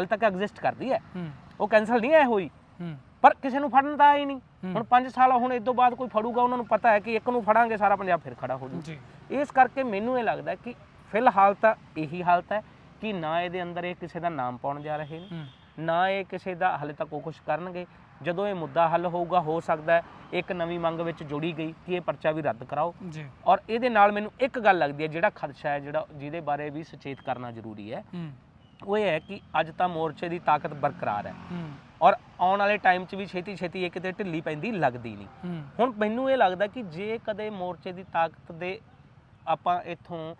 ਹਾਲੇ ਤੱਕ ਐਗਜ਼ਿਸਟ ਕਰਦੀ ਹੈ। ਉਹ ਕੈਨਸਲ ਨਹੀਂ ਹੈ ਹੋਈ। ਪਰ ਕਿਸੇ ਨੂੰ ਫੜਨ ਤਾਂ ਆਈ ਨਹੀਂ। ਹੁਣ 5 ਸਾਲ ਹੁਣ ਇਸ ਤੋਂ ਬਾਅਦ ਕੋਈ ਫੜੂਗਾ ਉਹਨਾਂ ਨੂੰ ਪਤਾ ਹੈ ਕਿ ਇੱਕ ਨੂੰ ਫੜਾਂਗੇ ਸਾਰਾ ਪੰਜਾਬ ਫਿਰ ਖੜਾ ਹੋ ਜੂ। ਇਸ ਕਰਕੇ ਮੈਨੂੰ ਇਹ ਲੱਗਦਾ ਕਿ ਫਿਲਹਾਲ ਤਾਂ ਇਹੀ ਹਾਲਤ ਹੈ ਕਿ ਨਾ ਇਹਦੇ ਅੰਦਰ ਇਹ ਕਿਸੇ ਦਾ ਨਾਮ ਪਾਉਣ ਜਾ ਰਹੇ ਨੇ ਨਾ ਇਹ ਕਿਸੇ ਦਾ ਹਲੇ ਤੱਕ ਉਹ ਕੁਝ ਕਰਨਗੇ। ਜਦੋਂ ਇਹ ਮੁੱਦਾ ਹੱਲ ਹੋਊਗਾ ਹੋ ਸਕਦਾ ਹੈ ਇੱਕ ਨਵੀਂ ਮੰਗ ਵਿੱਚ ਜੋੜੀ ਗਈ ਕਿ ਇਹ ਪਰਚਾ ਵੀ ਰੱਦ ਕਰਾਓ। ਜੀ। ਔਰ ਇਹਦੇ ਨਾਲ ਮੈਨੂੰ ਇੱਕ ਗੱਲ ਲੱਗਦੀ ਹੈ ਜਿਹੜਾ ਖਦਸ਼ਾ ਹੈ ਜਿਹੜਾ ਜਿਹਦੇ ਬਾਰੇ ਵੀ ਸੁਚੇਤ ਕਰਨਾ ਜ਼ਰੂਰੀ ਹੂੰ। ਉਹ ਇਹ ਹੈ ਕਿ ਅੱਜ ਤਾਂ ਮੋਰਚੇ ਦੀ ਤਾਕਤ ਬਰਕਰਾਰ ਹੈ। ਔਰ ਆਉਣ ਵਾਲੇ ਟਾਈਮ 'ਚ ਵੀ ਛੇਤੀ ਛੇਤੀ ਇਹ ਕਿਤੇ ਢਿੱਲੀ ਪੈਂਦੀ ਲੱਗਦੀ ਨਹੀਂ। ਹੁਣ ਮੈਨੂੰ ਇਹ ਲੱਗਦਾ ਕਿ ਜੇ ਕਦੇ ਮੋਰਚੇ ਦੀ ਤਾਕਤ ਦੇ ਆਪਾਂ ਇੱਥੋਂ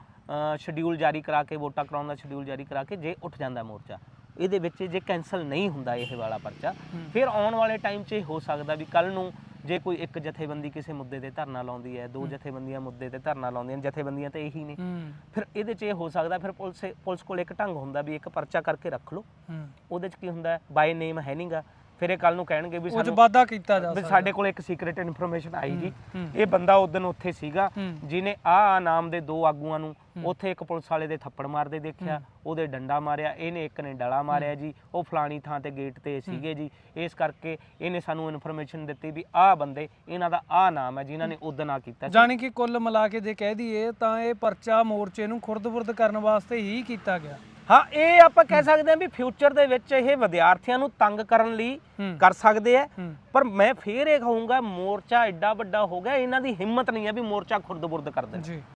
ਸ਼ਡਿਊਲ ਜਾਰੀ ਕਰਾ ਕੇ ਵੋਟਾਂ ਕਰਾਉਣ ਦਾ ਸ਼ਡਿਊਲ ਜਾਰੀ ਕਰਾ ਕੇ ਜੇ ਉੱਠ ਜਾਂਦਾ ਮੋਰਚਾ ਇਹਦੇ ਵਿੱਚ ਜੇ ਕੈਨਸਲ ਨਹੀਂ ਹੁੰਦਾ ਇਹ ਵਾਲਾ ਪਰਚਾ। ਫਿਰ ਆਉਣ ਵਾਲੇ ਟਾਈਮ 'ਚ ਹੋ ਸਕਦਾ ਵੀ ਕੱਲ ਨੂੰ ਜੇ ਕੋਈ ਇੱਕ ਜਥੇਬੰਦੀ ਕਿਸੇ ਮੁੱਦੇ ਤੇ ਧਰਨਾ ਲਾਉਂਦੀ ਹੈ ਦੋ ਜਥੇਬੰਦੀਆਂ ਮੁੱਦੇ ਤੇ ਧਰਨਾ ਲਾਉਂਦੀਆਂ ਨੇ ਜਥੇਬੰਦੀਆਂ ਤੇ ਇਹੀ ਨੇ। ਫਿਰ ਇਹਦੇ 'ਚ ਇਹ ਹੋ ਸਕਦਾ ਫਿਰ ਪੁਲਿਸ ਪੁਲਿਸ ਕੋਲ ਇੱਕ ਢੰਗ ਹੁੰਦਾ ਵੀ ਇੱਕ ਪਰਚਾ ਕਰਕੇ ਰੱਖ ਲਓ। ਉਹਦੇ 'ਚ ਕੀ ਹੁੰਦਾ ਬਾਈ ਨੇਮ ਹੈ ਨਹੀਂਗਾ ਫਿਰ ਇਹ ਕੱਲ ਨੂੰ ਕਹਿਣਗੇ ਵੀ ਉਹ ਚ ਸਾਨੂੰ ਵਾਧਾ ਕੀਤਾ ਜਾ ਵੀ ਸਕਦਾ। ਸਾਡੇ ਕੋਲ ਇੱਕ ਸੀਕ੍ਰੀਟ ਇਨਫੋਰਮੇਸ਼ਨ ਆਈ ਜੀ। ਹੂੰ। ਇਹ ਬੰਦਾ ਉਦੋਂ ਉੱਥੇ ਸੀਗਾ ਹੂੰ। ਜਿਨੇ ਆ ਨਾਮ ਦੇ ਦੋ ਆਗੂਆਂ ਨੂੰ ਉੱਥੇ ਇੱਕ ਪੁਲਿਸ ਵਾਲੇ ਦੇ ਥੱਪੜ ਮਾਰਦੇ ਦੇਖਿਆ ਉਹਦੇ ਡੰਡਾ ਮਾਰਿਆ ਇਹਨੇ ਇੱਕ ਨੇ ਡਲਾ ਮਾਰਿਆ ਜੀ ਉਹ ਫਲਾਣੀ ਥਾਂ ਤੇ ਗੇਟ ਤੇ ਸੀਗੇ ਜੀ। ਇਸ ਕਰਕੇ ਇਹਨੇ ਸਾਨੂੰ ਇਨਫੋਰਮੇਸ਼ਨ ਦਿੱਤੀ ਵੀ ਆਹ ਬੰਦੇ ਇਹਨਾਂ ਦਾ ਆਹ ਨਾਮ ਹੈ ਜਿਨ੍ਹਾਂ ਨੇ ਉਦੋਂ ਆ ਕੀਤਾ ਸੀ ਜਾਣੀ ਕਿ ਕੁੱਲ ਮਿਲਾ ਕੇ ਜੇ ਕਹਿ ਦਈਏ ਤਾਂ ਇਹ ਪਰਚਾ ਮੋਰਚੇ ਨੂੰ ਖੁਰਦ-ਬੁਰਦ ਕਰਨ ਵਾਸਤੇ ਹੀ ਕੀਤਾ ਗਿਆ। ਹਾਂ ਇਹ ਆਪਾਂ ਕਹਿ ਸਕਦੇ ਹਾਂ ਵੀ ਫਿਊਚਰ ਦੇ ਵਿੱਚ ਇਹ ਵਿਦਿਆਰਥੀਆਂ ਨੂੰ ਤੰਗ ਕਰਨ ਲਈ ਕਰ ਸਕਦੇ ਆ। ਪਰ ਮੈਂ ਫੇਰ ਇਹ ਕਹੂੰਗਾ ਮੋਰਚਾ ਐਡਾ ਵੱਡਾ ਹੋ ਗਿਆ ਇਹਨਾਂ ਦੀ ਹਿੰਮਤ ਨਹੀਂ ਹੈ ਵੀ ਮੋਰਚਾ ਖੁਰਦ-ਬੁਰਦ ਕਰ ਦੇਣ। ਜੀ।